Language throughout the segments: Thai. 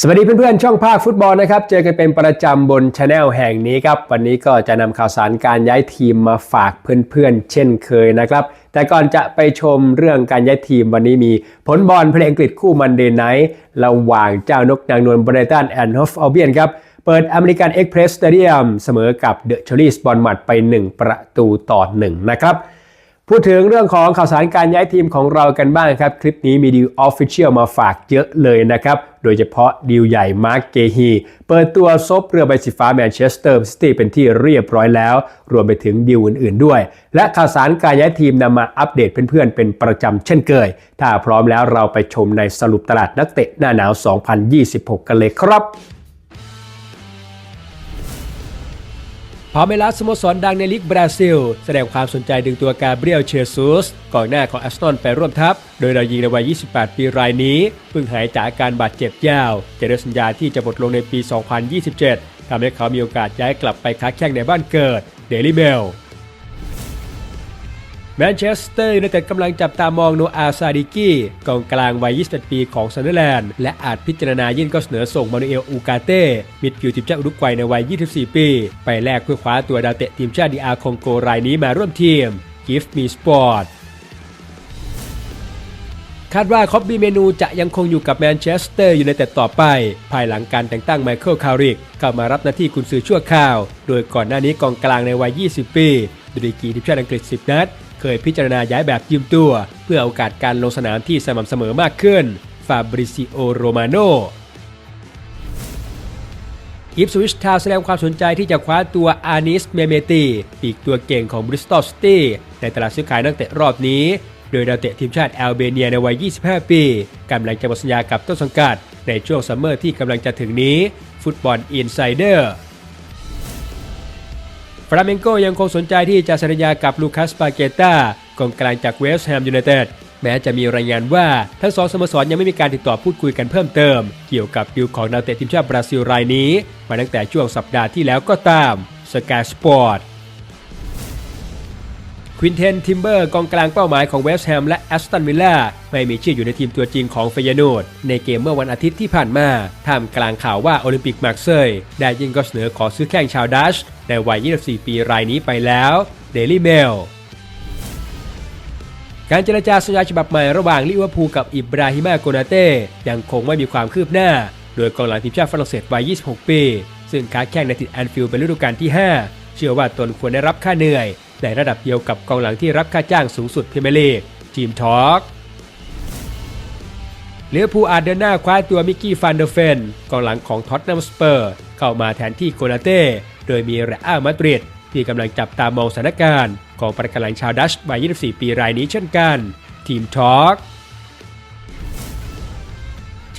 สวัสดีเพื่อนๆ ช่องภาคฟุตบอลนะครับ เจอกันเป็นประจำบนช anel แห่งนี้ครับ วันนี้ก็จะนำข่าวสารการย้ายทีมมาฝากเพื่อนๆ เช่นเคยนะครับ แต่ก่อนจะไปชมเรื่องการย้ายทีมวันนี้มีผลบอลเพลงอังกฤษคู่มันเดย์ไนท์ระหว่างเจ้านกนางนวลบรตันแอนด์ฮอฟอัลเบียนครับ เปิดอเมริกันเอ็กเพรสสเตเดียมเสมอกับเดอะเชอรี่สปอนมัดไป 1 ประตูต่อ1นะครับ พูดถึงเรื่องของข่าวสารการย้ายทีมของเรากันบ้างครับ คลิปนี้มีดีลออฟฟิเชียลมาฝากเยอะเลยนะครับ โดยเฉพาะดีลใหญ่มาร์กเกฮีเปิดตัวซบเรือใบสีฟ้าแมนเชสเตอร์ซิตี้เป็นที่เรียบร้อยแล้ว รวมไปถึงดีลอื่นๆด้วย และข่าวสารการย้ายทีมนำมาอัปเดตเพื่อนๆ เป็นประจำเช่นเคย ถ้าพร้อมแล้วเราไปชมในสรุปตลาดนักเตะหน้าหนาว 2026 กันเลยครับ พอเมลัสสโมสรดังในลีกบราซิล แสดงความสนใจดึงตัวกาเบรียลเชซุสก่อนหน้าของแอสตันไปร่วมทัพ โดยเรายิงในวัย 28 ปีรายนี้เพิ่งหายจากอาการบาดเจ็บยาว จะได้สัญญาที่จะหมดลงในปี 2027ทำให้เขามีโอกาสย้ายกลับไปค้าแข่งในบ้านเกิดเดลิเบล แมนเชสเตอร์ยูไนเต็ดกำลังจับตามองโนอาซาดิกี้กองกลางวัย 21 ปีของซันเดอร์แลนด์ และอาจพิจารณายื่นข้อเสนอส่งมานูเอลอูกาเต้มิดฟิลด์ทีมชาติอุรุกวัยในวัย 24 ปี ไปแลกเพื่อคว้าตัวดาวเตะทีมชาติดีอาร์คองโกรายนี้มาร่วมทีม Give Me Sport คาดว่าคอบบี้เมนูจะยังคงอยู่กับแมนเชสเตอร์ยูไนเต็ดต่อไป ภายหลังการแต่งตั้งไมเคิลคาริกเข้ามารับหน้าที่กุนซือชั่วคราว โดยก่อนหน้านี้กองกลางในวัย 20 ปีดรีกีทีมชาติอังกฤษ 10 นัด เคยพิจารณาย้ายแบบยืมตัว เพื่อโอกาสการลงสนามที่สม่ำเสมอมากขึ้น ฟาบริซิโอ โรมาโนอิฟสวิชทาวแสดงความสนใจที่จะคว้าตัวอานิสเมเมตีปีกตัวเก่งของบริสตอลซิตี้ในตลาดซื้อขายนักเตะรอบนี้ โดยดาวเตะทีมชาติแอลเบเนียในวัย 25 ปีกำลังจะหมดสัญญากับต้นสังกัด ในช่วงซัมเมอร์ที่กำลังจะถึงนี้ ฟุตบอลอินไซเดอร์ ฟราเมนโกยังคงสนใจที่จะสัญญากับลูคัสปาเกต้ากองกลางจากเวสต์แฮมยูไนเต็ดแม้จะมีรายงานว่าทั้งสองสโมสรยังไม่มีการติดต่อพูดคุยกันเพิ่มเติม เกี่ยวกับดิวของนักเตะทีมชาติบราซิลรายนี้ มาตั้งแต่ช่วงสัปดาห์ที่แล้วก็ตามสกายสปอร์ต ควินเทนทิมเบอร์กองกลางเป้าหมายของเวสต์แฮมและแอสตันวิลล่าไม่มีชื่ออยู่ในทีมตัวจริงของเฟยโนดในเกมเมื่อวันอาทิตย์ที่ผ่านมาท่ามกลางข่าวว่าโอลิมปิกมาร์เซยได้ยิงก็เสนอขอซื้อแข้งชาวดัชในวัย 24 ปีรายนี้ไปแล้วเดลี่เมลการเจรจาสัญญาฉบับใหม่ระหว่างลิเวอร์พูลกับอิบราฮิมาโกนาเต้ยังคงไม่มีความคืบหน้า โดยกองหลังทีมชาติฝรั่งเศสวัย 26 ปี ซึ่งค้าแข่งในทิดแอนฟิลด์เป็นฤดูกาลที่ 5 เชื่อว่าตนควรได้รับค่าเหนื่อย ในระดับเดียวกับกองหลังที่รับค่าจ้างสูงสุดพรีเมียร์ลีกทีมทอล์กเลือผู้อาจเดินหน้าคว้าตัวมิกกี้ฟันเดอร์เฟนกองหลังของท็อตแนมสเปอร์ เข้ามาแทนที่โกนาเต้โดยมีเรอัลมาดริดที่กำลังจับตามองสถานการณ์ ของประกันหลังชาวดัชวัย 24 ปีรายนี้เช่นกัน ทีมทอล์ก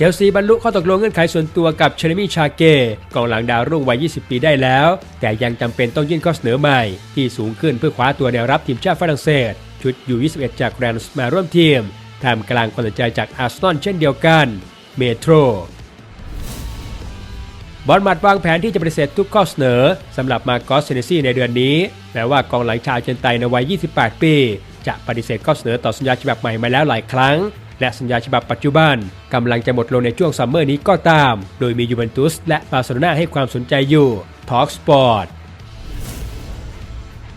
เชลซีบรรลุข้อตกลงเงื่อนไขส่วนตัวกับเชลมี่ชาเก้กองหลังดาวรุ่งวัย 20 ปีได้แล้ว แต่ยังจำเป็นต้องยื่นข้อเสนอใหม่ ที่สูงขึ้นเพื่อคว้าตัวแนวรับทีมชาติฝรั่งเศส ชุดยู21 จากแรนส์มาร่วมทีมท่ามกลางความสนใจจากอาร์เซนอลเช่นเดียวกัน เมโทรบอลมัดวางแผนที่จะปฏิเสธทุกข้อเสนอสำหรับมาโกสเซเนซี่ในเดือนนี้แม้ว่ากองหลังชาวเจนไตในวัย 28 ปี จะปฏิเสธข้อเสนอต่อสัญญาฉบับใหม่มาแล้วหลายครั้ง และสัญญาฉบับปัจจุบันกำลังจะหมดลงในช่วงซัมเมอร์นี้ก็ตาม โดยมียูเวนตุสและบาร์เซโลนาให้ความสนใจอยู่ทอ l k สปอร์ต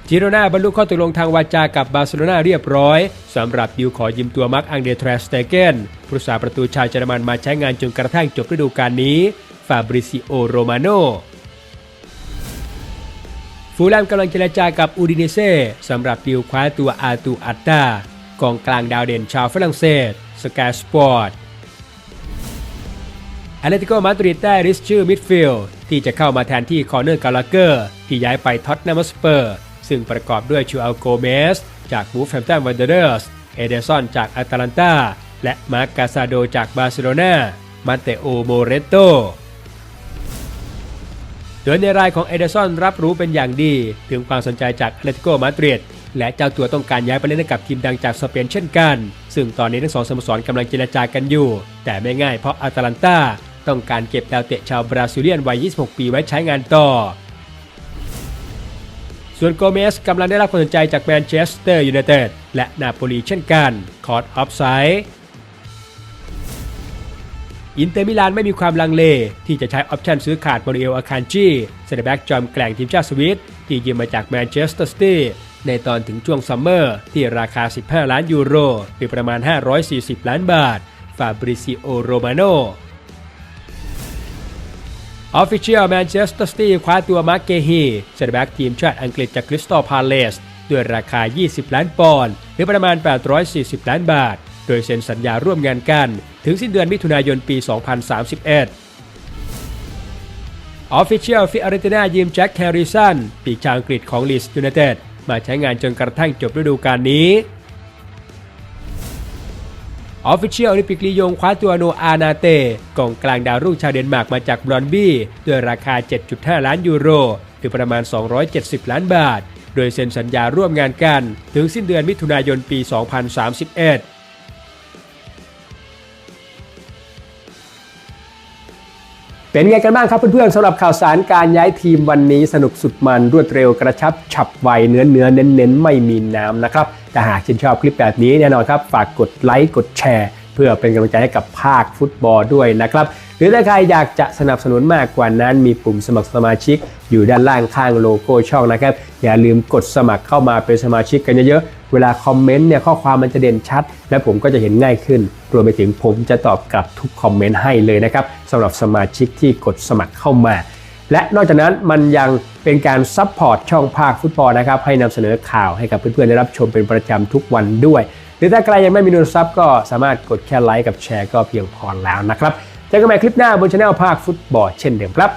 จิโรนาบรรลุข้อตกลงทางวาจากับบาร์เซโลนาเรียบร้อยสำหรับดิวขอยืมตัวมาร์กอังเดรทรสเตเกนผู้รักษาประตูชาวเยอรมันมาใช้งานจนกระทั่งจบฤดูกาลนี้ฟาบริซิโอโรมาโนฟูลแลมกำลังเจรจากับอูดิเนเซ่สำหรับดิวคว้าตัวอาตูอัตตา กองกลางดาวเด่นชาวฝรั่งเศสสกายสปอร์ตแอตเลติโกมาดริดได้ริสชื่อมิดฟิลด์ที่จะเข้ามาแทนที่คอร์เนอร์กาลาเกอร์ที่ย้ายไปท็อตแนมสเปอร์ ซึ่งประกอบด้วยชูอัลโกเมสจากบูฟแฮมตันวันเดอร์สเอเดซอนจากอาตาลันตาและมาร์กกาซาโดจากบาร์เซโลนามาเตโอโมเรโตโดยในรายของเอเดซอนรับรู้เป็นอย่างดี ถึงความสนใจจากแอตเลติโกมาดริด และเจ้าตัวต้องการย้ายไปเล่นกับทีมดังจากสเปนเช่นกัน ซึ่งตอนนี้ทั้งสองสโมสรกำลังเจรจากันอยู่ แต่ไม่ง่ายเพราะอาตาลันตาต้องการเก็บดาวเตะชาวบราซิเลียนวัย 26 ปีไว้ใช้งานต่อ ส่วนโกเมสกำลังได้รับความสนใจจากแมนเชสเตอร์ยูไนเต็ดและนาโปลีเช่นกันคอร์ดออฟไซด์อินเตอร์มิลานไม่มีความลังเล ที่จะใช้ออปชันซื้อขาดมาริเอลอาคานจีเซนเตอร์แบ็กจอมแกล่งทีมชาติสวิตที่ยืมมาจากแมนเชสเตอร์ซิตี้ ในตอนถึงช่วงซัมเมอร์ที่ราคา 15 ล้านยูโรหรือประมาณ 540 ล้านบาท ฟาบริซิโอ โรมาโนออฟฟิเชียลแมนเชสเตอร์ซิตี้คว้าตัวมาร์เกฮีเซนเตอร์แบ็กทีมชาติอังกฤษจากคริสตัลพาเลสด้วยราคา 20 ล้านปอนด์หรือประมาณ 840 ล้านบาท โดยเซ็นสัญญาร่วมงานกัน ถึงสิ้นเดือนมิถุนายนปี 2031ออฟฟิเชียลฟิอาร์เตนายืมแจ็คแคริสันปีกชาวอังกฤษของลีสยูไนเต็ด มาใช้งานจนกระทั่งจบฤดูกาลนี้ออฟฟิเชียลโอลิมปิกลียงคว้าตัวโนอานาเตกองกลางดาวรุ่งชาวเดนมาร์กมาจากบรอนบี้ด้วยราคา 7.5 ล้านยูโรหรือประมาณ 270 ล้านบาท โดยเซ็นสัญญาร่วมงานกัน ถึงสิ้นเดือนมิถุนายนปี 2031 เป็นไงกันบ้างครับเพื่อนๆสำหรับข่าวสารการย้ายทีมวันนี้สนุกสุดมันรวดเร็วกระชับ ฉับไวเนื้อเนื้อเน้นเน้นๆไม่มีน้ำนะครับแต่หากชื่นชอบคลิปแบบนี้แน่นอนครับ ฝากกดไลค์กดแชร์ เพื่อเป็นกำลังใจให้กับภาคฟุตบอลด้วยนะครับ รือถ้าใครอยากจะสนับสนุนมากกว่านั้น มีปุ่มสมัครสมาชิก อยู่ด้านล่างข้างโลโก้ช่องนะครับ อย่าลืมกดสมัครเข้ามาเป็นสมาชิกกันเยอะๆ เวลาคอมเมนต์เนี่ยข้อความมันจะเด่นชัด และผมก็จะเห็นง่ายขึ้น รวมไปถึงผมจะตอบกลับทุกคอมเมนต์ให้เลยนะครับสำหรับสมาชิกที่กดสมัครเข้ามาและนอกจากนั้นมันยังเป็นการซัพพอร์ตช่องภาคฟุตบอลนะครับให้นำเสนอข่าวให้กับเพื่อนๆได้รับชมเป็นประจำทุกวันด้วย หรือถ้าใครยังไม่มีนูนซับก็สามารถกดแค่ไลค์กับแชร์ก็เพียงพอแล้วนะครับ เจอกันใหม่คลิปหน้าบนช anel ภาคฟุตบอลเช่นเดิมครับ